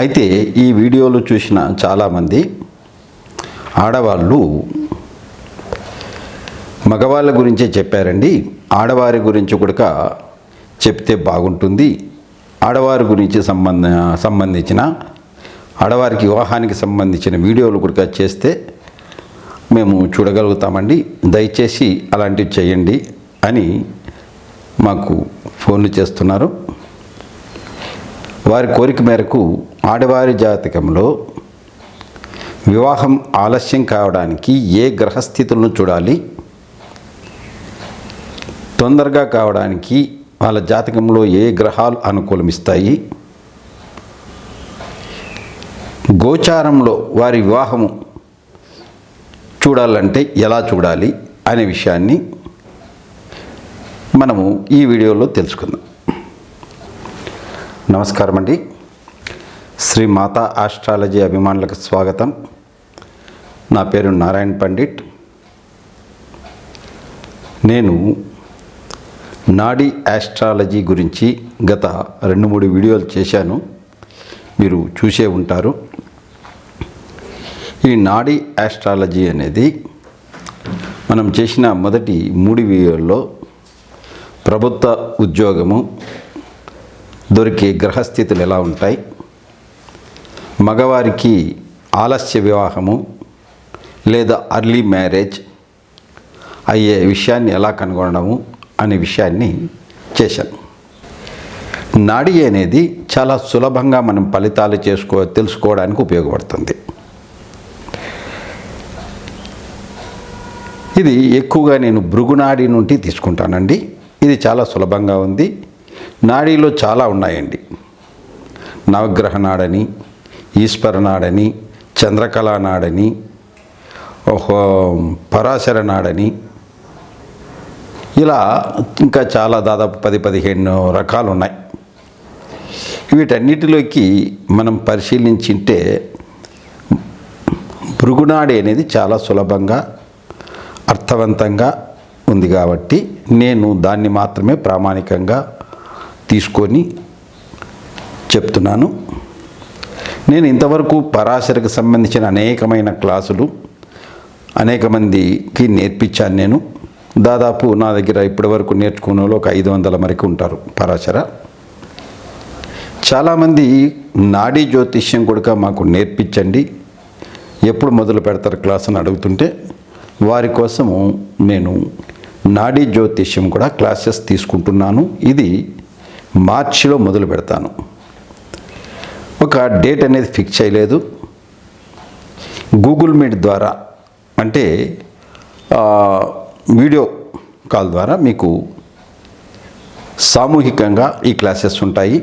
అయితే ఈ వీడియోలు చూసిన చాలామంది ఆడవాళ్ళు మగవాళ్ళ గురించే చెప్పారండి. ఆడవారి గురించి కూడా చెప్తే బాగుంటుంది. ఆడవారి గురించి సంబంధ సంబంధించిన ఆడవారికి వివాహానికి సంబంధించిన వీడియోలు కూడా చేస్తే మేము చూడగలుగుతామండి. దయచేసి అలాంటివి చేయండి అని మాకు ఫోన్లు చేస్తున్నారు. వారి కోరిక మేరకు ఆడవారి జాతకంలో వివాహం ఆలస్యం కావడానికి ఏ గ్రహస్థితులను చూడాలి? తొందరగా కావడానికి వాళ్ళ జాతకంలో ఏ గ్రహాలు అనుకూలమిస్తాయి? గోచారంలో వారి వివాహము చూడాలంటే ఎలా చూడాలి? అనే విషయాన్ని మనము ఈ వీడియోలో తెలుసుకుందాం. నమస్కారం అండి శ్రీ మాతా ఆస్ట్రాలజీ అభిమానులకు స్వాగతం. నా పేరు నారాయణ పండిట్. నేను నాడీ ఆస్ట్రాలజీ గురించి గత రెండు మూడు వీడియోలు చేశాను. మీరు చూసే ఉంటారు. ఈ నాడీ ఆస్ట్రాలజీ అనేది మనం చేసిన మొదటి మూడు వీడియోల్లో ప్రభుత్వ ఉద్యోగము దొరికే గ్రహస్థితులు ఎలా ఉంటాయి? మగవారికి ఆలస్య వివాహము లేదా అర్లీ మ్యారేజ్ అయ్యే విషయాన్ని ఎలా కనుగొనడము అనే విషయాన్ని చేశాను. నాడీ అనేది చాలా సులభంగా మనం ఫలితాలు చేసుకో తెలుసుకోవడానికి ఉపయోగపడుతుంది. ఇది ఎక్కువగా నేను భృగునాడి నుండి తీసుకుంటానండి. ఇది చాలా సులభంగా ఉంది. నాడీలో చాలా ఉన్నాయండి. నవగ్రహ నాడని ఈశ్వర నాడని చంద్రకళా నాడని పరాశర నాడని ఇలా ఇంకా చాలా దాదాపు పది పదిహేను రకాలు ఉన్నాయి వీటన్నిటిలోకి మనం పరిశీలించింటే భృగునాడి అనేది చాలా సులభంగా అర్థవంతంగా ఉంది కాబట్టి నేను దాన్ని మాత్రమే ప్రామాణికంగా తీసుకొని చెప్తున్నాను. నేను ఇంతవరకు పరాశరకు సంబంధించిన అనేకమైన క్లాసులు అనేక మందికి నేర్పించాను నేను. దాదాపు నా దగ్గర ఇప్పటివరకు నేర్చుకునే వాళ్ళు ఒక ఐదు వందల వరకు ఉంటారు పరాశర. చాలామంది నాడీ జ్యోతిష్యం కూడా మాకు నేర్పించండి. ఎప్పుడు మొదలు పెడతారు క్లాస్ అని అడుగుతుంటే వారి కోసము నేను నాడీ జ్యోతిష్యం కూడా క్లాసెస్ తీసుకుంటున్నాను. ఇది మార్చిలో మొదలు పెడతాను. ఒక డేట్ అనేది ఫిక్స్ చేయలేదు. గూగుల్ మీట్ ద్వారా అంటే వీడియో కాల్ ద్వారా మీకు సామూహికంగా ఈ క్లాసెస్ ఉంటాయి.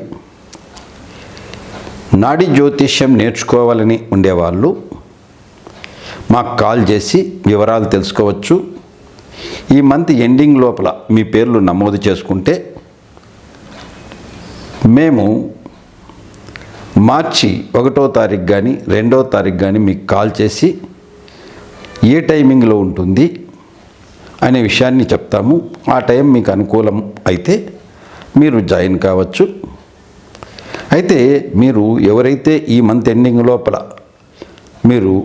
నాడీ జ్యోతిష్యం నేర్చుకోవాలని ఉండేవాళ్ళు మాకు కాల్ చేసి వివరాలు తెలుసుకోవచ్చు. ఈ మంత్ ఎండింగ్ లోపల మీ పేర్లు నమోదు చేసుకుంటే మేము మార్చి ఒకటో తారీఖు కానీ రెండో తారీఖు కానీ మీకు కాల్ చేసి ఏ టైమింగ్లో ఉంటుంది అనే విషయాన్ని చెప్తాము. ఆ టైం మీకు అనుకూలం అయితే మీరు జాయిన్ కావచ్చు. అయితే మీరు ఎవరైతే ఈ మంత్ ఎండింగ్ లోపల మీరు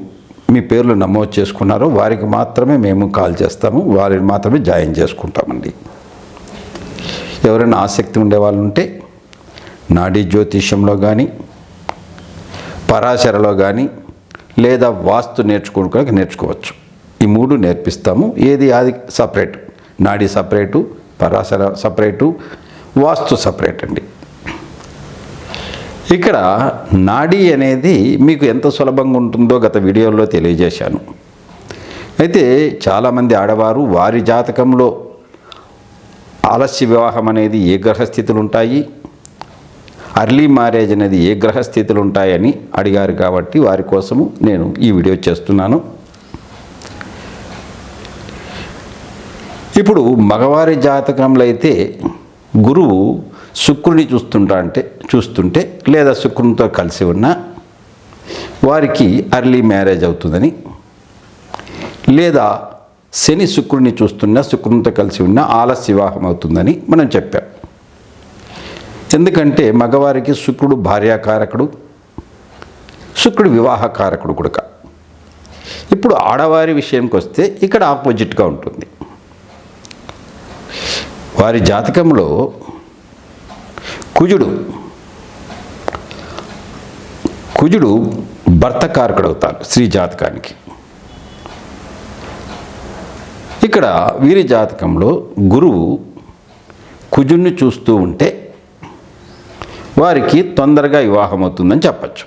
మీ పేర్లు నమోదు చేసుకున్నారో వారికి మాత్రమే మేము కాల్ చేస్తాము. వారిని మాత్రమే జాయిన్ చేసుకుంటామండి. ఎవరైనా ఆసక్తి ఉండే వాళ్ళు ఉంటే నాడీ జ్యోతిష్యంలో కానీ పరాశరలో కానీ లేదా వాస్తు నేర్చుకోవడానికి నేర్చుకోవచ్చు. ఈ మూడు నేర్పిస్తాము. ఏది అది సపరేట్? నాడీ separate Parashara separate vastu separate అండి. ఇక్కడ నాడీ అనేది మీకు ఎంత సులభంగా ఉంటుందో గత వీడియోలో తెలియజేశాను. అయితే చాలామంది ఆడవారు వారి జాతకంలో ఆలస్య వివాహం అనేది ఏ గ్రహస్థితులు ఉంటాయి? అర్లీ మ్యారేజ్ అనేది ఏ గ్రహస్థితులు ఉంటాయని అడిగారు కాబట్టి వారి కోసము నేను ఈ వీడియో చేస్తున్నాను. ఇప్పుడు మగవారి జాతకంలో అయితే గురువు శుక్రుని చూస్తుంటా అంటే చూస్తుంటే లేదా శుక్రునితో కలిసి ఉన్న వారికి అర్లీ మ్యారేజ్ అవుతుందని లేదా శని శుక్రుని చూస్తున్నా శుక్రునితో కలిసి ఉన్న ఆలస్య వివాహం అవుతుందని మనం చెప్పాం. ఎందుకంటే మగవారికి శుక్రుడు భార్యాకారకుడు శుక్రుడు వివాహకారకుడు కుడక. ఇప్పుడు ఆడవారి విషయంకి వస్తే ఇక్కడ ఆపోజిట్గా ఉంటుంది. వారి జాతకంలో కుజుడు కుజుడు భర్త కారకుడు అవుతారు స్త్రీ జాతకానికి. ఇక్కడ వీరి జాతకంలో గురువు కుజుడిని చూస్తూ ఉంటే వారికి తొందరగా వివాహం అవుతుందని చెప్పచ్చు.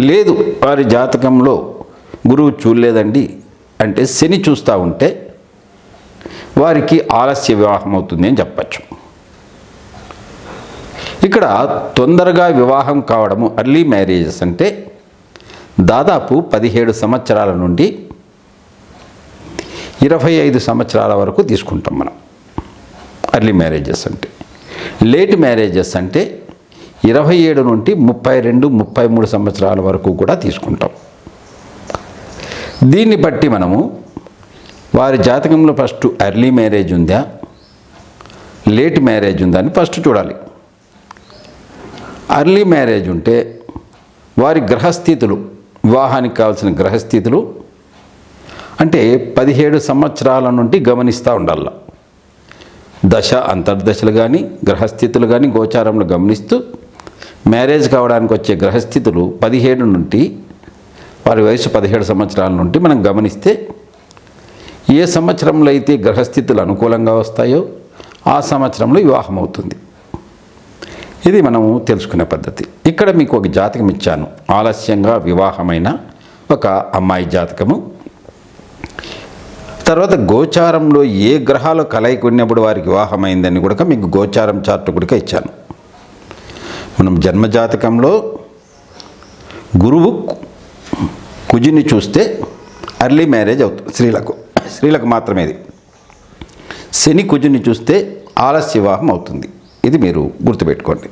లేదు వారి జాతకంలో గురువు చూడలేదండి అంటే శని చూస్తూ ఉంటే వారికి ఆలస్య వివాహం అవుతుంది అని చెప్పచ్చు. ఇక్కడ తొందరగా వివాహం కావడము అర్లీ మ్యారేజెస్ అంటే దాదాపు పదిహేడు సంవత్సరాల నుండి ఇరవై ఐదు సంవత్సరాల వరకు తీసుకుంటాం మనం. అర్లీ మ్యారేజెస్ అంటే. లేట్ మ్యారేజెస్ అంటే ఇరవై ఏడు నుండి ముప్పై రెండు ముప్పై మూడు సంవత్సరాల వరకు కూడా తీసుకుంటాం. దీన్ని బట్టి మనము వారి జాతకంలో ఫస్ట్ అర్లీ మ్యారేజ్ ఉందా? లేట్ మ్యారేజ్ ఉందా అని ఫస్ట్ చూడాలి. అర్లీ మ్యారేజ్ ఉంటే వారి గ్రహస్థితులు వివాహానికి కావాల్సిన గ్రహస్థితులు అంటే పదిహేడు సంవత్సరాల నుండి గమనిస్తూ ఉండాల. దశ అంతర్దశలు కానీ గ్రహస్థితులు కానీ గోచారంలో గమనిస్తూ మ్యారేజ్ కావడానికి వచ్చే గ్రహస్థితులు పదిహేడు నుండి వారి వయసు పదిహేడు సంవత్సరాల నుండి మనం గమనిస్తే ఏ సంవత్సరంలో అయితే గ్రహస్థితులు అనుకూలంగా వస్తాయో ఆ సంవత్సరంలో వివాహం అవుతుంది ఇది మనము తెలుసుకునే పద్ధతి. ఇక్కడ మీకు ఒక జాతకం ఇచ్చాను. ఆలస్యంగా వివాహమైన ఒక అమ్మాయి జాతకము. తర్వాత గోచారంలో ఏ గ్రహాలు కలయిక ఉన్నప్పుడు వారికి వివాహమైందని కూడా మీకు గోచారం చార్ట్ కూడా ఇచ్చాను. మనం జన్మజాతకంలో గురువు కుజుని చూస్తే అర్లీ మ్యారేజ్ అవుతుంది స్త్రీలకు. స్త్రీలకు మాత్రమే ఇది. శని కుజుని చూస్తే ఆలస్య వివాహం అవుతుంది. ఇది మీరు గుర్తుపెట్టుకోండి.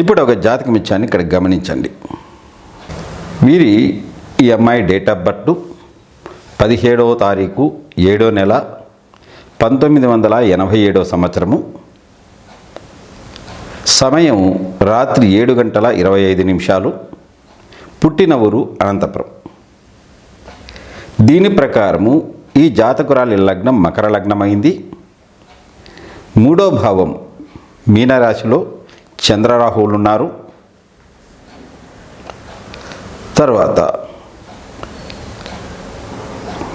ఇప్పుడు ఒక జాతకం ఇచ్చాను ఇక్కడ గమనించండి. వీరి ఈ అమ్మాయి డేట్ ఆఫ్ బర్త్ పదిహేడవ తారీఖు ఏడో నెల పంతొమ్మిది వందల ఎనభై ఏడవ సంవత్సరము. సమయం రాత్రి ఏడు గంటల ఇరవై ఐదు నిమిషాలు. పుట్టిన ఊరు అనంతపురం. దీని ప్రకారము ఈ జాతకురాలి లగ్నం మకర లగ్నమైంది. మూడో భావం మీనరాశిలో చంద్రరాహువులు ఉన్నారు తర్వాత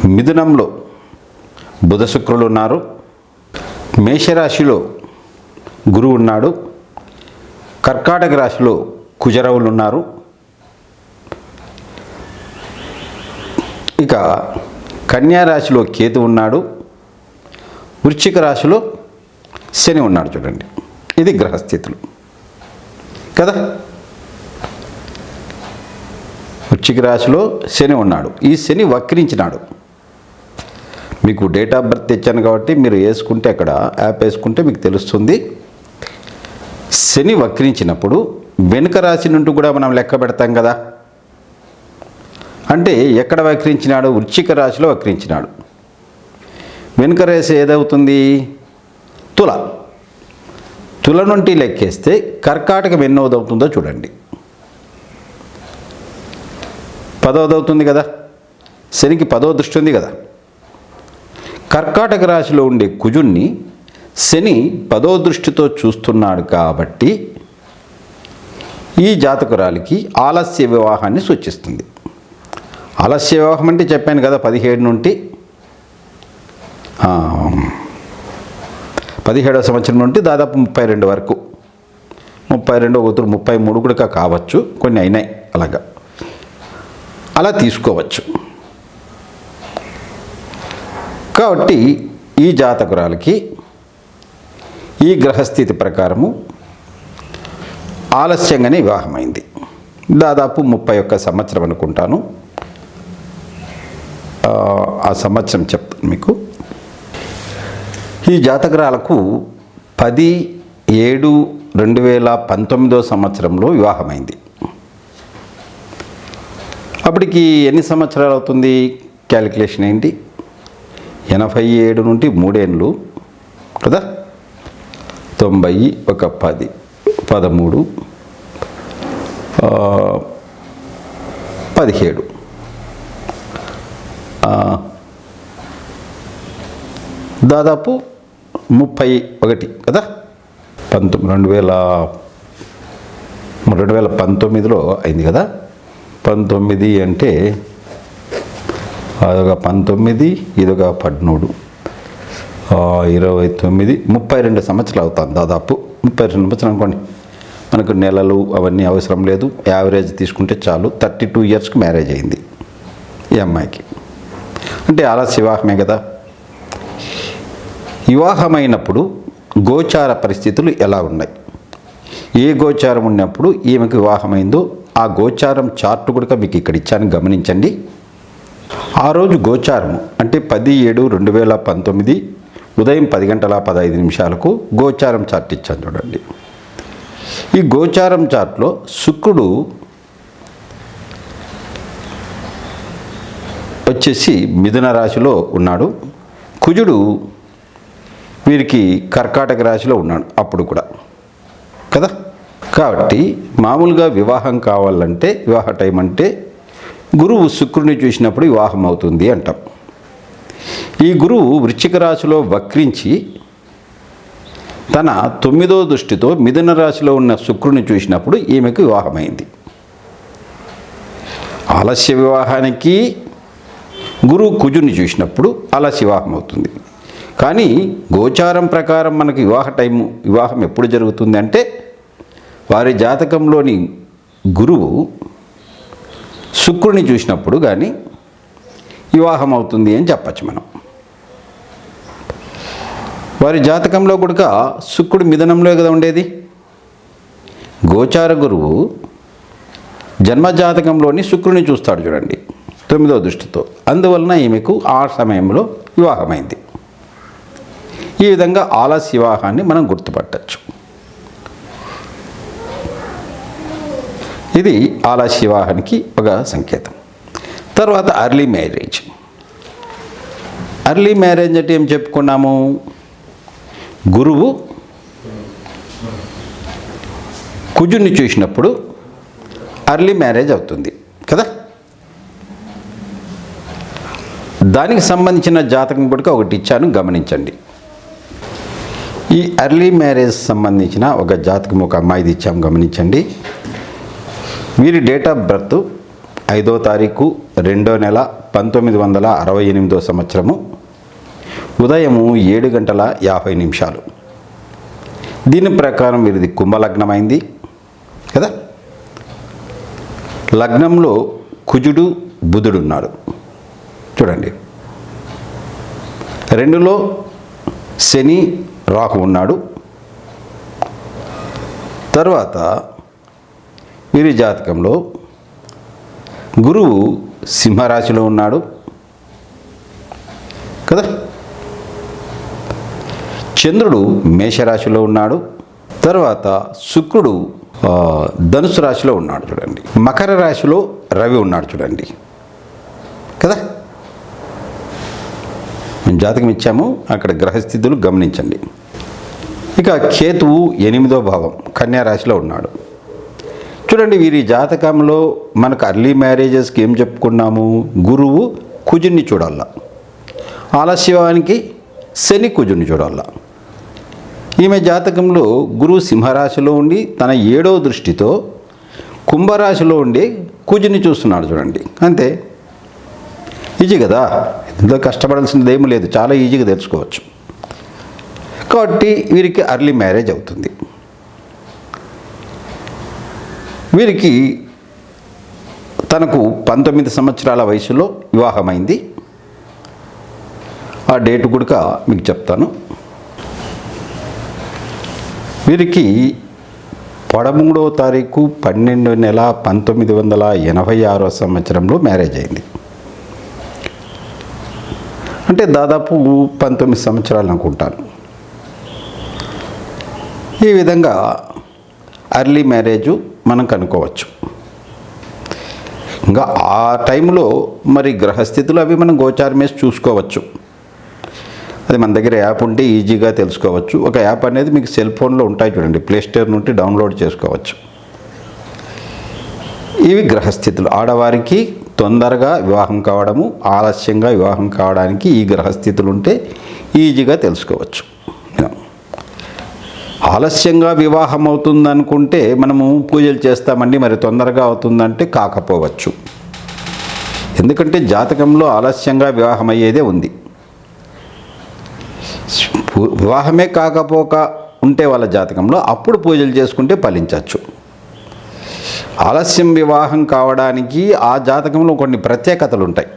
మిథునంలో బుధ శుక్రులు ఉన్నారు. మేషరాశిలో గురువు ఉన్నాడు. కర్కాటక రాశిలో కుజరవులు ఉన్నారు. ఇక కన్యా రాశిలో కేతు ఉన్నాడు. వృశ్చిక రాశిలో శని ఉన్నాడు చూడండి. ఇది గ్రహస్థితులు. కదా? వృశ్చిక రాశిలో శని ఉన్నాడు. ఈ శని వక్రించినాడు. మీకు డేట్ ఆఫ్ బర్త్ తెచ్చాను కాబట్టి మీరు వేసుకుంటే అక్కడ యాప్ వేసుకుంటే మీకు తెలుస్తుంది. శని వక్రించినప్పుడు వెనుక రాశి నుండి కూడా మనం లెక్క పెడతాం కదా. అంటే ఎక్కడ వక్రించినాడు? వృశ్చిక రాశిలో వక్రించినాడు. వెనుక రాశి ఏదవుతుంది? తుల. తుల నుండి లెక్కేస్తే కర్కాటకం ఎన్నోది అవుతుందో చూడండి. పదవదవుతుంది కదా. శనికి పదవ దృష్టి ఉంది కదా. కర్కాటక రాశిలో ఉండే కుజుణ్ణి శని పదో దృష్టితో చూస్తున్నాడు కాబట్టి ఈ జాతకురాలికి ఆలస్య వివాహాన్ని సూచిస్తుంది. ఆలస్య వివాహం అంటే చెప్పాను కదా పదిహేడు నుండి పదిహేడవ సంవత్సరం నుండి దాదాపు ముప్పై రెండు వరకు. ముప్పై రెండు ఒకరు ముప్పై మూడు కూడా కావచ్చు కొన్ని అయినాయి అలాగా. అలా తీసుకోవచ్చు. కాబట్టి ఈ జాతకురాలకి ఈ గ్రహస్థితి ప్రకారము ఆలస్యంగానే వివాహమైంది. దాదాపు ముప్పై ఒక్క సంవత్సరం అనుకుంటాను. ఆ, సంవత్సరం చెప్తాను మీకు. ఈ జాతకురాలకు పది ఏడు రెండు వేల పంతొమ్మిదో సంవత్సరంలో వివాహమైంది. అప్పటికి ఎన్ని సంవత్సరాలు అవుతుంది? క్యాలిక్యులేషన్ ఏంటి? ఎనభై ఏడు నుండి మూడేండ్లు కదా? తొంభై ఒక పది పదమూడు పదిహేడు. దాదాపు ముప్పై ఒకటి కదా? పంతొమ్మిది రెండు వేల రెండు వేల పంతొమ్మిదిలో అయింది కదా? పంతొమ్మిది అంటే అదొక పంతొమ్మిది ఇదొక పద్మూడు. ఇరవై తొమ్మిది ముప్పై రెండు సంవత్సరాలు అవుతాను దాదాపు. ముప్పై రెండు సంవత్సరాలు అనుకోండి. మనకు నెలలు అవన్నీ అవసరం లేదు. యావరేజ్ తీసుకుంటే చాలు. థర్టీ టూ ఇయర్స్కి మ్యారేజ్ అయింది ఈ అమ్మాయికి. అంటే ఆలస్య వివాహమే కదా. వివాహమైనప్పుడు గోచార పరిస్థితులు ఎలా ఉన్నాయి? ఏ గోచారం ఉన్నప్పుడు ఈమెకు వివాహమైందో ఆ గోచారం చార్ట్ కూడా మీకు ఇక్కడ ఇచ్చాను. గమనించండి. ఆ రోజు గోచారం అంటే పది ఏడు రెండు వేల పంతొమ్మిది ఉదయం పది గంటల పదహైదు నిమిషాలకు గోచారం చార్ట్ ఇచ్చాను చూడండి. ఈ గోచారం చార్ట్లో శుక్రుడు వచ్చేసి మిథున రాశిలో ఉన్నాడు. కుజుడు వీరికి కర్కాటక రాశిలో ఉన్నాడు అప్పుడు కూడా. కదా? కాబట్టి మామూలుగా వివాహం కావాలంటే వివాహ టైం అంటే గురువు శుక్రుని చూసినప్పుడు వివాహం అవుతుంది అంటాం. ఈ గురువు వృశ్చిక రాశిలో వక్రించి తన తొమ్మిదో దృష్టితో మిథున రాశిలో ఉన్న శుక్రుని చూసినప్పుడు ఈమెకు వివాహమైంది. ఆలస్య వివాహానికి గురువు కుజుని చూసినప్పుడు ఆలస్య వివాహం అవుతుంది. కానీ గోచారం ప్రకారం మనకి వివాహ టైము వివాహం ఎప్పుడు జరుగుతుంది అంటే వారి జాతకంలోని గురువు శుక్రుని చూసినప్పుడు కానీ వివాహం అవుతుంది అని చెప్పచ్చు మనం. వారి జాతకంలో కూడక శుక్రుడు మిథనంలో కదా ఉండేది? గోచార గురువు జన్మజాతకంలోని శుక్రుని చూస్తాడు చూడండి తొమ్మిదో దృష్టితో. అందువలన ఈమెకు ఆ సమయంలో వివాహమైంది. ఈ విధంగా ఆలస్య వివాహాన్ని మనం గుర్తుపట్టచ్చు. ఇది ఆలస్య వివాహానికి ఒక సంకేతం. తర్వాత అర్లీ మ్యారేజ్ అర్లీ మ్యారేజ్ అంటే ఏం చెప్పుకున్నాము? గురువు కుజుని చూసినప్పుడు అర్లీ మ్యారేజ్ అవుతుంది కదా? దానికి సంబంధించిన జాతకం కూడా ఒకటి ఇచ్చాను గమనించండి. ఈ అర్లీ మ్యారేజ్ సంబంధించిన ఒక జాతకం ఒక అమ్మాయిది ఇచ్చాము గమనించండి. వీరి డేట్ ఆఫ్ బర్త్ ఐదో తారీఖు రెండో నెల పంతొమ్మిది వందల అరవై ఎనిమిదో సంవత్సరము. ఉదయము ఏడు గంటల యాభై నిమిషాలు. దీని ప్రకారం వీరిది కుంభలగ్నమైంది కదా? లగ్నంలో కుజుడు బుధుడు ఉన్నాడు. చూడండి. రెండులో శని రాహు ఉన్నాడు. తర్వాత వీరి జాతకంలో గురువు సింహరాశిలో ఉన్నాడు. కదా? చంద్రుడు మేషరాశిలో ఉన్నాడు. తర్వాత శుక్రుడు ధనుసు రాశిలో ఉన్నాడు చూడండి. మకర రాశిలో రవి ఉన్నాడు చూడండి. కదా? మేము జాతకం ఇచ్చాము. అక్కడ గ్రహస్థితులు గమనించండి. ఇక కేతువు ఎనిమిదో భావం కన్యా రాశిలో ఉన్నాడు. చూడండి వీరి జాతకంలో మనకు అర్లీ మ్యారేజెస్కి ఏం చెప్పుకున్నాము? గురువు కుజుని చూడాల. ఆలస్యానికి శని కుజుని చూడాల. ఈమె జాతకంలో గురువు సింహరాశిలో ఉండి తన ఏడవ దృష్టితో కుంభరాశిలో ఉండి కుజుని చూస్తున్నాడు చూడండి. అంతే. ఈజీ కదా? ఇందులో కష్టపడాల్సింది ఏమీ లేదు. చాలా ఈజీగా తెలుసుకోవచ్చు. కాబట్టి వీరికి అర్లీ మ్యారేజ్ అవుతుంది. వీరికి తనకు పంతొమ్మిది సంవత్సరాల వయసులో వివాహమైంది. ఆ డేట్ కూడా మీకు చెప్తాను. వీరికి పదమూడవ తారీఖు పన్నెండు నెల పంతొమ్మిది వందల ఎనభై ఆరో సంవత్సరంలో మ్యారేజ్ అయింది. అంటే దాదాపు పంతొమ్మిది సంవత్సరాలు అనుకుంటాను. ఈ విధంగా అర్లీ మ్యారేజ్ మనం కనుక్కోవచ్చు. ఇంకా ఆ టైంలో మరి గ్రహస్థితులు అవి మనం గోచారం వేసి చూసుకోవచ్చు. అది మన దగ్గర యాప్ ఉంటే ఈజీగా తెలుసుకోవచ్చు. ఒక యాప్ అనేది మీకు సెల్ ఫోన్లో ఉంటాయి చూడండి ప్లే స్టోర్ నుండి డౌన్లోడ్ చేసుకోవచ్చు. ఇవి గ్రహస్థితులు. ఆడవారికి తొందరగా వివాహం కావడము ఆలస్యంగా వివాహం కావడానికి ఈ గ్రహస్థితులు ఉంటే ఈజీగా తెలుసుకోవచ్చు. ఆలస్యంగా వివాహం అవుతుందనుకుంటే మనము పూజలు చేస్తామండి మరి తొందరగా అవుతుందంటే కాకపోవచ్చు. ఎందుకంటే జాతకంలో ఆలస్యంగా వివాహం అయ్యేదే ఉంది వివాహమే కాకపోక ఉంటే వాళ్ళ జాతకంలో అప్పుడు పూజలు చేసుకుంటే ఫలించవచ్చు ఆలస్యం వివాహం కావడానికి ఆ జాతకంలో కొన్ని ప్రత్యేకతలు ఉంటాయి.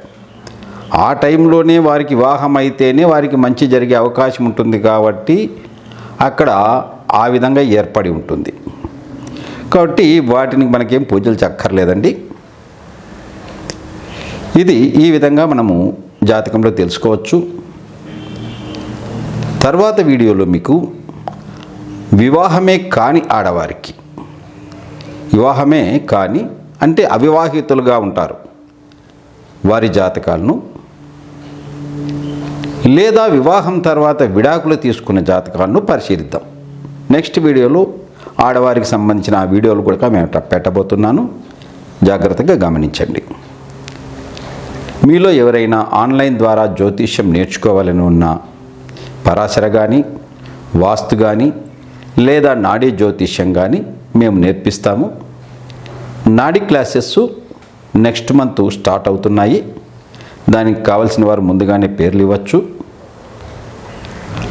ఆ టైంలోనే వారికి వివాహం అయితేనే వారికి మంచి జరిగే అవకాశం ఉంటుంది కాబట్టి అక్కడ ఆ విధంగా ఏర్పడి ఉంటుంది. కాబట్టి వాటిని మనకేం పూజలు చక్కర్లేదండి. ఇది ఈ విధంగా మనము జాతకంలో తెలుసుకోవచ్చు. తర్వాత వీడియోలో మీకు వివాహమే కాని ఆడవారికి వివాహమే కానీ అంటే అవివాహితులుగా ఉంటారు వారి జాతకాలను లేదా వివాహం తర్వాత విడాకులు తీసుకున్న జాతకాలను పరిశీలిద్దాం. నెక్స్ట్ వీడియోలో ఆడవారికి సంబంధించిన ఆ వీడియోలు కూడా మేము పెట్టబోతున్నాను. జాగ్రత్తగా గమనించండి. మీలో ఎవరైనా ఆన్లైన్ ద్వారా జ్యోతిష్యం నేర్చుకోవాలని ఉన్న పరాశర కానీ వాస్తు కానీ లేదా నాడీ జ్యోతిష్యం కానీ మేము నేర్పిస్తాము. నాడీ క్లాసెస్ నెక్స్ట్ మంత్ స్టార్ట్ అవుతున్నాయి. దానికి కావలసిన వారు ముందుగానే పేర్లు ఇవ్వచ్చు.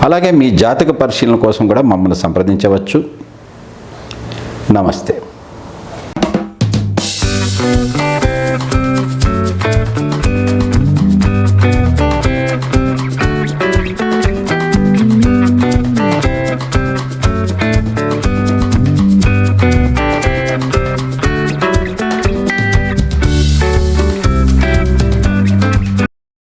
అలాగే మీ జాతక పరిశీలన కోసం కూడా మమ్మల్ని సంప్రదించవచ్చు. నమస్తే.